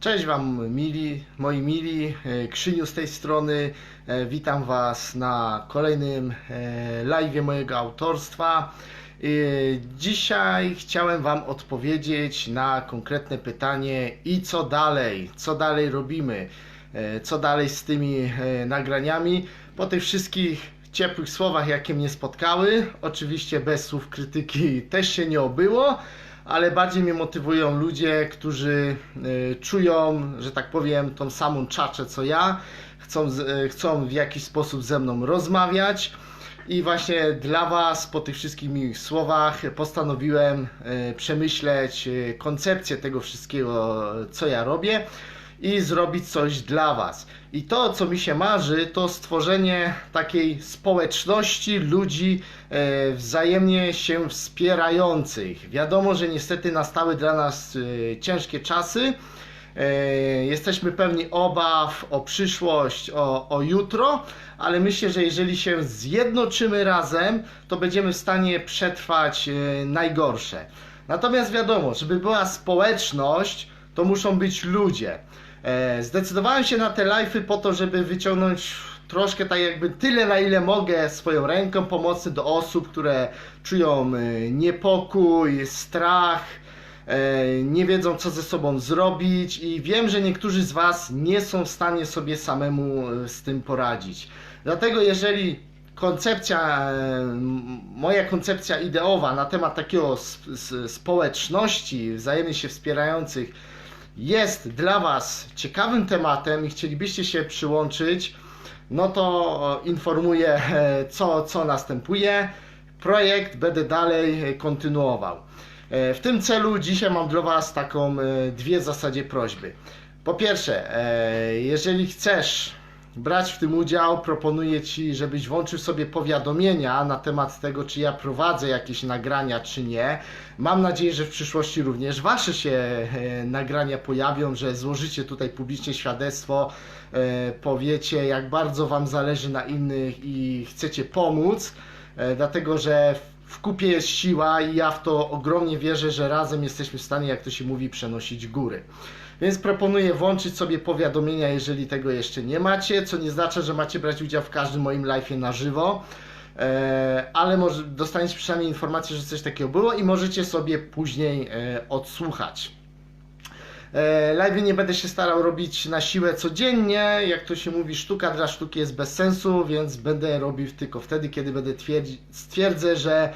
Cześć Wam mili, moi mili, e, Krzyniu z tej strony. E, Witam Was na kolejnym e, live mojego autorstwa. Dzisiaj chciałem Wam odpowiedzieć na konkretne pytanie i co dalej, co dalej robimy, co dalej z tymi nagraniami. Po tych wszystkich ciepłych słowach, jakie mnie spotkały, oczywiście bez słów krytyki też się nie obyło ale bardziej mnie motywują ludzie, którzy y, czują, że tak powiem, tą samą czaczę co ja, chcą, y, chcą w jakiś sposób ze mną rozmawiać. I właśnie dla Was, po tych wszystkich miłych słowach, postanowiłem y, przemyśleć koncepcję tego wszystkiego, co ja robię i zrobić coś dla Was. I to, co mi się marzy, to stworzenie takiej społeczności ludzi e, wzajemnie się wspierających. Wiadomo, że niestety nastały dla nas e, ciężkie czasy. E, Jesteśmy pewni obaw o przyszłość, o, o jutro, ale myślę, że jeżeli się zjednoczymy razem, to będziemy w stanie przetrwać e, najgorsze. Natomiast wiadomo, żeby była społeczność, to muszą być ludzie. E, Zdecydowałem się na te live'y po to, żeby wyciągnąć troszkę tak jakby tyle na ile mogę swoją ręką pomocy do osób, które czują e, niepokój, strach, e, nie wiedzą co ze sobą zrobić i wiem, że niektórzy z Was nie są w stanie sobie samemu z tym poradzić. Dlatego jeżeli koncepcja, moja koncepcja ideowa na temat takiego społeczności wzajemnie się wspierających jest dla Was ciekawym tematem i chcielibyście się przyłączyć, no to informuję, e, co, co następuje. Projekt będę dalej e, kontynuował. E, W tym celu dzisiaj mam dla Was taką e, dwie w zasadzie prośby. Po pierwsze, e, jeżeli chcesz brać w tym udział, proponuję Ci, żebyś włączył sobie powiadomienia na temat tego, czy ja prowadzę jakieś nagrania, czy nie. Mam nadzieję, że w przyszłości również Wasze się e, nagrania pojawią, że złożycie tutaj publicznie świadectwo, e, powiecie, jak bardzo Wam zależy na innych i chcecie pomóc, e, dlatego że w kupie jest siła i ja w to ogromnie wierzę, że razem jesteśmy w stanie, jak to się mówi, przenosić góry. Więc proponuję włączyć sobie powiadomienia, jeżeli tego jeszcze nie macie, co nie znaczy, że macie brać udział w każdym moim live'ie na żywo. E, ale może dostaniecie przynajmniej informację, że coś takiego było i możecie sobie później e, odsłuchać. E, Live nie będę się starał robić na siłę codziennie. Jak to się mówi, sztuka dla sztuki jest bez sensu, więc będę robił tylko wtedy, kiedy będę stwierdzę, że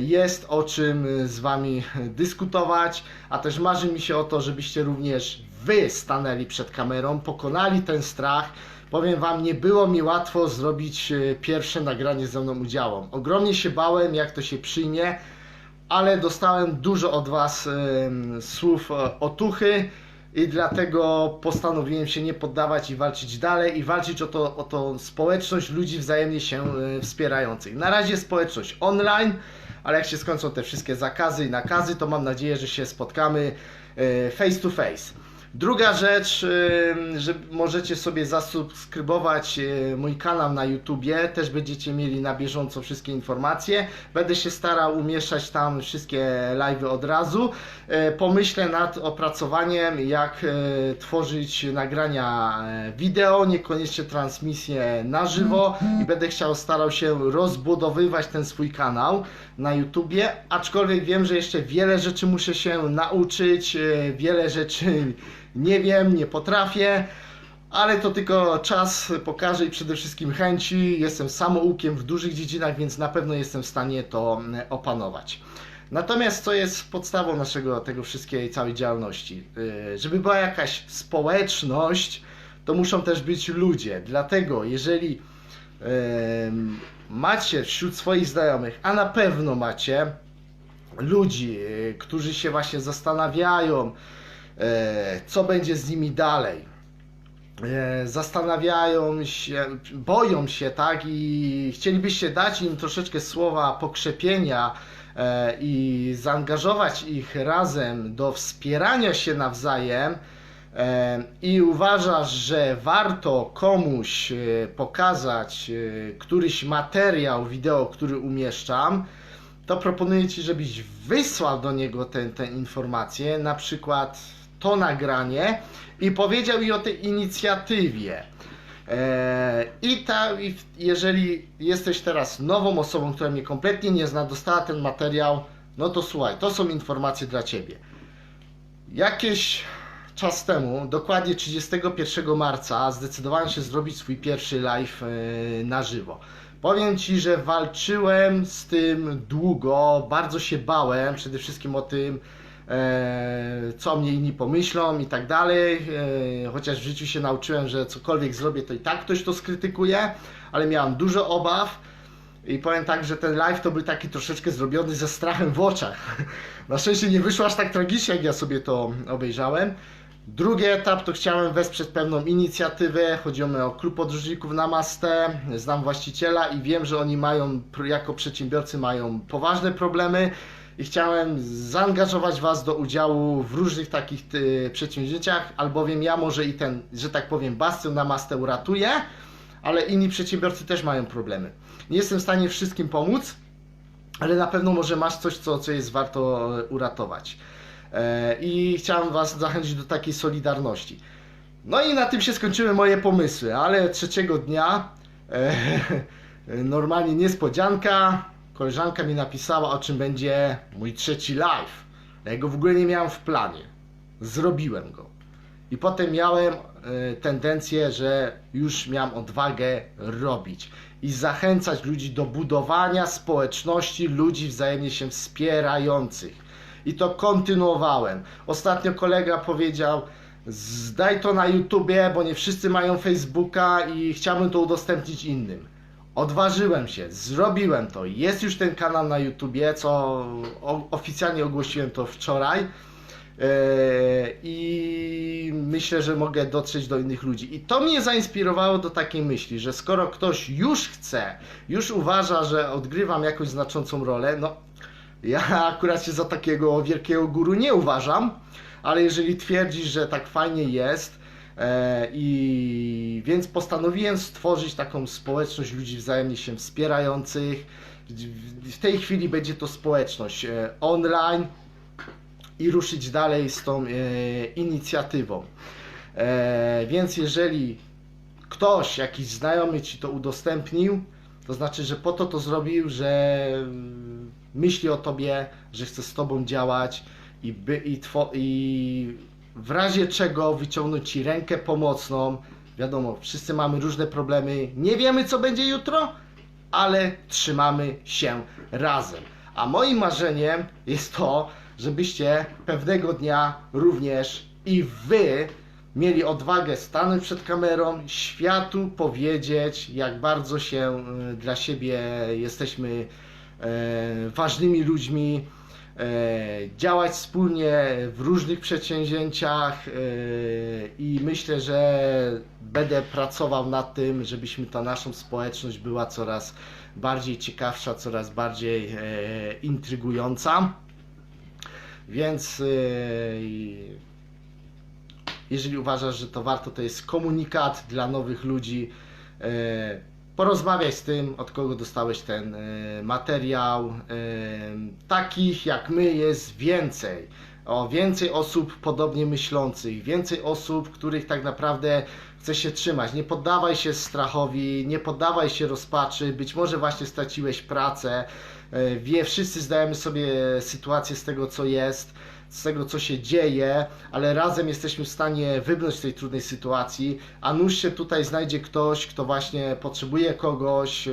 jest o czym z Wami dyskutować. A też marzy mi się o to, żebyście również Wy stanęli przed kamerą, pokonali ten strach. Powiem Wam, nie było mi łatwo zrobić e, pierwsze nagranie ze mną udziałom. Ogromnie się bałem, jak to się przyjmie ale dostałem dużo od Was słów e, otuchy i dlatego postanowiłem się nie poddawać i walczyć dalej i walczyć o, to, o tą społeczność ludzi wzajemnie się e, wspierających. Na razie społeczność online, ale jak się skończą te wszystkie zakazy i nakazy, to mam nadzieję, że się spotkamy e, face to face. Druga rzecz, że możecie sobie zasubskrybować e, mój kanał na YouTubie, też będziecie mieli na bieżąco wszystkie informacje. Będę się starał umieszczać tam wszystkie live'y od razu. E, Pomyślę nad opracowaniem, jak e, tworzyć nagrania wideo, niekoniecznie transmisje na żywo i będę chciał starał się rozbudowywać ten swój kanał na YouTubie, aczkolwiek wiem, że jeszcze wiele rzeczy muszę się nauczyć, wiele rzeczy nie wiem, nie potrafię, ale to tylko czas pokaże i przede wszystkim chęci. Jestem samoukiem w dużych dziedzinach, więc na pewno jestem w stanie to mm, opanować. Natomiast co jest podstawą naszego tego wszystkiej całej działalności? Yy, Żeby była jakaś społeczność, to muszą też być ludzie. Dlatego jeżeli macie wśród swoich znajomych, a na pewno macie ludzi, e, którzy się właśnie zastanawiają, e, co będzie z nimi dalej. E, Zastanawiają się, boją się, tak, i chcielibyście dać im troszeczkę słowa pokrzepienia e, i zaangażować ich razem do wspierania się nawzajem. E, I uważasz, że warto komuś e, pokazać e, któryś materiał wideo, który umieszczam, to proponuję Ci, żebyś wysłał do niego tę informację, na przykład to nagranie i powiedział mi o tej inicjatywie. E, I ta, i jeżeli jesteś teraz nową osobą, która mnie kompletnie nie zna, dostała ten materiał, no to słuchaj, to są informacje dla Ciebie. Jakieś czas temu, dokładnie 31 marca, zdecydowałem się zrobić swój pierwszy live e, na żywo. Powiem Ci, że walczyłem z tym długo, bardzo się bałem, przede wszystkim o tym, co mnie inni pomyślą i tak dalej. E, chociaż w życiu się nauczyłem, że cokolwiek zrobię, to i tak ktoś to skrytykuje, ale miałem dużo obaw. I powiem tak, że ten live to był taki troszeczkę zrobiony ze strachem w oczach. Na szczęście nie wyszło aż tak tragicznie, jak ja sobie to obejrzałem. Drugi etap to chciałem wesprzeć pewną inicjatywę. Chodziło mi o klub podróżników na Mastę. Znam właściciela i wiem, że oni mają, jako przedsiębiorcy, mają poważne problemy. I chciałem zaangażować Was do udziału w różnych takich y, przedsięwzięciach, albowiem ja może i ten, że tak powiem, bastion na Mastę uratuję, ale inni przedsiębiorcy też mają problemy. Nie jestem w stanie wszystkim pomóc, ale na pewno może masz coś, co, co jest warto e, uratować. E, I chciałem Was zachęcić do takiej solidarności. No i na tym się skończyły moje pomysły, ale trzeciego dnia e, normalnie niespodzianka. Koleżanka mi napisała, o czym będzie mój trzeci live. Ja go w ogóle nie miałem w planie. Zrobiłem go. I potem miałem e, tendencję, że już miałem odwagę robić i zachęcać ludzi do budowania społeczności ludzi wzajemnie się wspierających. I to kontynuowałem. Ostatnio kolega powiedział: Zdaj to na YouTubie, bo nie wszyscy mają Facebooka i chciałbym to udostępnić innym. Odważyłem się, zrobiłem to. Jest już ten kanał na YouTubie, co oficjalnie ogłosiłem to wczoraj. Eee, I myślę, że mogę dotrzeć do innych ludzi. I to mnie zainspirowało do takiej myśli, że skoro ktoś już chce, już uważa, że odgrywam jakąś znaczącą rolę, no ja akurat się za takiego wielkiego guru nie uważam, ale jeżeli twierdzisz, że tak fajnie jest, i więc postanowiłem stworzyć taką społeczność ludzi wzajemnie się wspierających. W- tej chwili będzie to społeczność e, online, i ruszyć dalej z tą e, inicjatywą. E, więc jeżeli ktoś, jakiś znajomy ci to udostępnił, to znaczy, że po to to zrobił, że mm, myśli o tobie, że chce z tobą działać i, by, i, two, i w razie czego wyciągnąć ci rękę pomocną. Wiadomo, wszyscy mamy różne problemy, nie wiemy co będzie jutro, ale trzymamy się razem. A moim marzeniem jest to, żebyście pewnego dnia również i wy mieli odwagę stanąć przed kamerą, światu powiedzieć, jak bardzo się y, dla siebie jesteśmy e, ważnymi ludźmi, działać wspólnie w różnych przedsięwzięciach e, i myślę, że będę pracował nad tym, żebyśmy ta naszą społeczność była coraz bardziej ciekawsza, coraz bardziej e, intrygująca. Więc jeżeli uważasz, że to warto, to jest komunikat dla nowych ludzi. Porozmawiaj z tym, od kogo dostałeś ten yy, materiał. Yy, takich jak my jest więcej. O więcej osób podobnie myślących, więcej osób, których tak naprawdę chce się trzymać. Nie poddawaj się strachowi, nie poddawaj się rozpaczy. Być może właśnie straciłeś pracę. E, Wie, wszyscy zdajemy sobie sytuację z tego, co jest, z tego, co się dzieje, ale razem jesteśmy w stanie wybrnąć z tej trudnej sytuacji, a nuż się tutaj znajdzie ktoś, kto właśnie potrzebuje kogoś,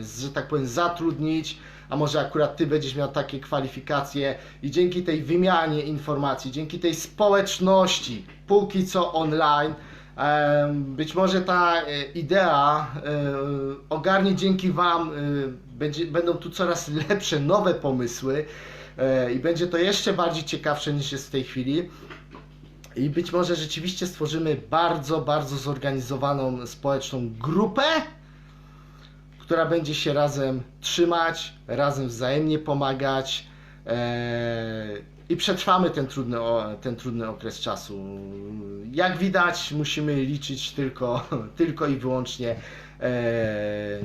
z- że tak powiem, zatrudnić, a może akurat Ty będziesz miał takie kwalifikacje. I dzięki tej wymianie informacji, dzięki tej społeczności, póki co online, Być może ta e, idea e, ogarnie dzięki Wam, będzie, będą tu coraz lepsze, nowe pomysły i będzie to jeszcze bardziej ciekawsze niż jest w tej chwili. I być może rzeczywiście stworzymy bardzo, bardzo zorganizowaną społeczną grupę, która będzie się razem trzymać, razem wzajemnie pomagać e, i przetrwamy ten trudny, ten trudny okres czasu. Jak widać, musimy liczyć tylko, tylko i wyłącznie e,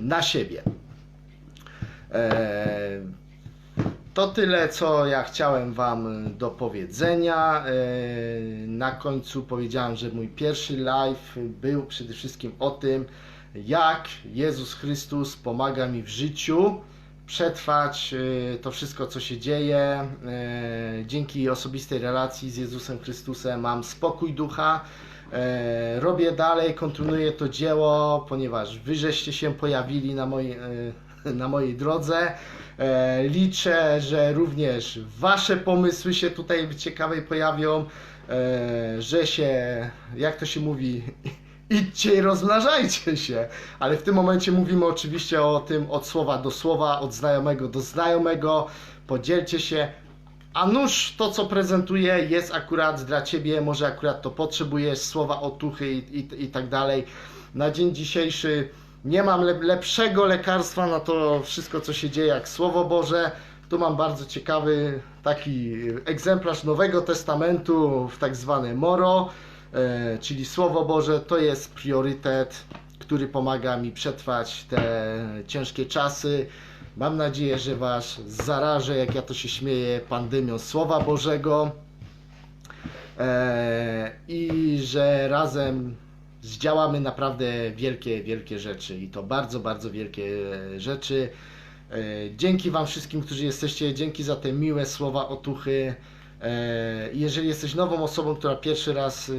na siebie. E, to tyle, co ja chciałem Wam do powiedzenia. E, Na końcu powiedziałem, że mój pierwszy live był przede wszystkim o tym, jak Jezus Chrystus pomaga mi w życiu przetrwać e, to wszystko, co się dzieje. E, Dzięki osobistej relacji z Jezusem Chrystusem mam spokój ducha. E, Robię dalej, kontynuuję to dzieło, ponieważ wy żeście się pojawili na mojej, e, na mojej drodze. E, Liczę, że również wasze pomysły się tutaj ciekawe pojawią, e, że się, jak to się mówi, idźcie i rozmnażajcie się. Ale w tym momencie mówimy oczywiście o tym od słowa do słowa, od znajomego do znajomego. Podzielcie się. A nuż to, co prezentuję, jest akurat dla ciebie, może akurat to potrzebujesz, słowa otuchy i, i, i tak dalej. Na dzień dzisiejszy nie mam lep- lepszego lekarstwa na to wszystko, co się dzieje, jak Słowo Boże. Tu mam bardzo ciekawy taki egzemplarz Nowego Testamentu w tak zwane Moro, e, czyli Słowo Boże. To jest priorytet, który pomaga mi przetrwać te ciężkie czasy. Mam nadzieję, że Was zarażę, jak ja to się śmieję, pandemią Słowa Bożego e, i że razem zdziałamy naprawdę wielkie, wielkie rzeczy i to bardzo, bardzo wielkie e, rzeczy. E, Dzięki Wam wszystkim, którzy jesteście, dzięki za te miłe słowa otuchy. E, Jeżeli jesteś nową osobą, która pierwszy raz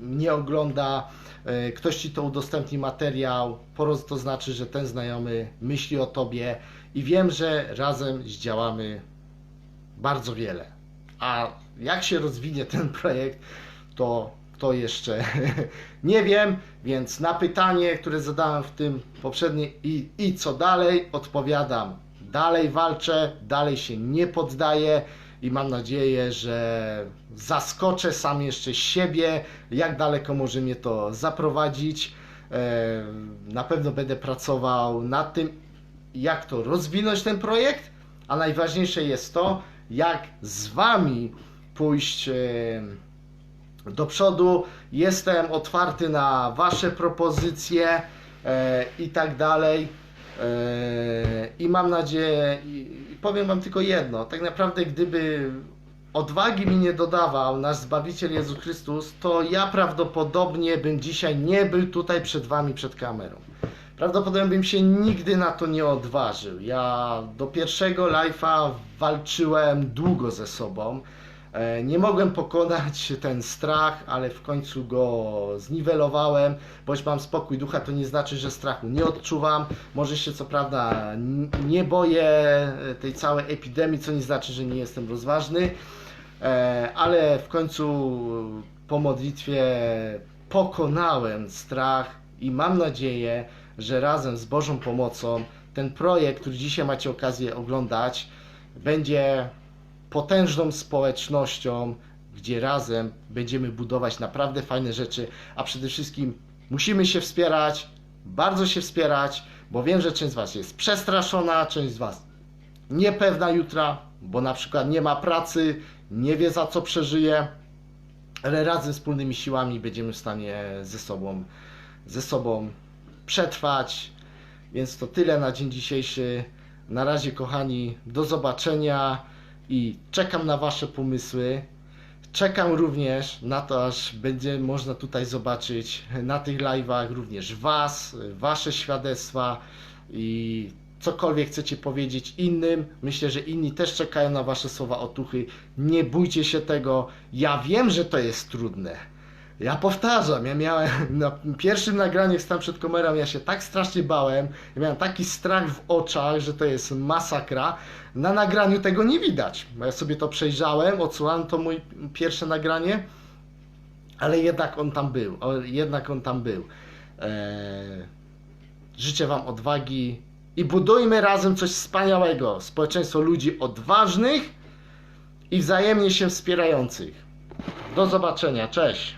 mnie ogląda, ktoś Ci to udostępni materiał, to znaczy, że ten znajomy myśli o Tobie i wiem, że razem zdziałamy bardzo wiele. A jak się rozwinie ten projekt, to, to jeszcze nie wiem, więc na pytanie, które zadałem w tym poprzednim i, i co dalej, odpowiadam. Dalej walczę, dalej się nie poddaję i mam nadzieję, że zaskoczę sam jeszcze siebie, jak daleko może mnie to zaprowadzić. E, Na pewno będę pracował nad tym, jak to rozwinąć ten projekt, a najważniejsze jest to, jak z Wami pójść e, do przodu. Jestem otwarty na Wasze propozycje e, i tak dalej. E, I mam nadzieję, i powiem Wam tylko jedno: tak naprawdę, gdyby odwagi mi nie dodawał nasz Zbawiciel Jezus Chrystus, to ja prawdopodobnie bym dzisiaj nie był tutaj przed Wami przed kamerą. Prawdopodobnie bym się nigdy na to nie odważył. Ja do pierwszego live'a walczyłem długo ze sobą. E, Nie mogłem pokonać ten strach, ale w końcu go zniwelowałem. Boś mam spokój ducha, to nie znaczy, że strachu nie odczuwam. Może się co prawda nie boję e, tej całej epidemii, co nie znaczy, że nie jestem rozważny. E, Ale w końcu po modlitwie pokonałem strach i mam nadzieję, że razem z Bożą pomocą ten projekt, który dzisiaj macie okazję oglądać, będzie potężną społecznością, gdzie razem będziemy budować naprawdę fajne rzeczy, a przede wszystkim musimy się wspierać, bardzo się wspierać, bo wiem, że część z Was jest przestraszona, część z Was niepewna jutra, bo na przykład nie ma pracy, nie wie za co przeżyje, ale razem wspólnymi siłami będziemy w stanie ze sobą, ze sobą przetrwać. Więc to tyle na dzień dzisiejszy. Na razie, kochani, do zobaczenia i czekam na Wasze pomysły. Czekam również na to, aż będzie można tutaj zobaczyć na tych live'ach również Was, Wasze świadectwa i cokolwiek chcecie powiedzieć innym. Myślę, że inni też czekają na Wasze słowa otuchy. Nie bójcie się tego. Ja wiem, że to jest trudne. Ja powtarzam, ja miałem na pierwszym nagraniu, jak stałem przed kamerą, ja się tak strasznie bałem, ja miałem taki strach w oczach, że to jest masakra. Na nagraniu tego nie widać, ja sobie to przejrzałem, odsłuchałem to mój pierwsze nagranie, ale jednak on tam był, jednak on tam był. Eee, życzę Wam odwagi i budujmy razem coś wspaniałego, społeczeństwo ludzi odważnych i wzajemnie się wspierających. Do zobaczenia, cześć!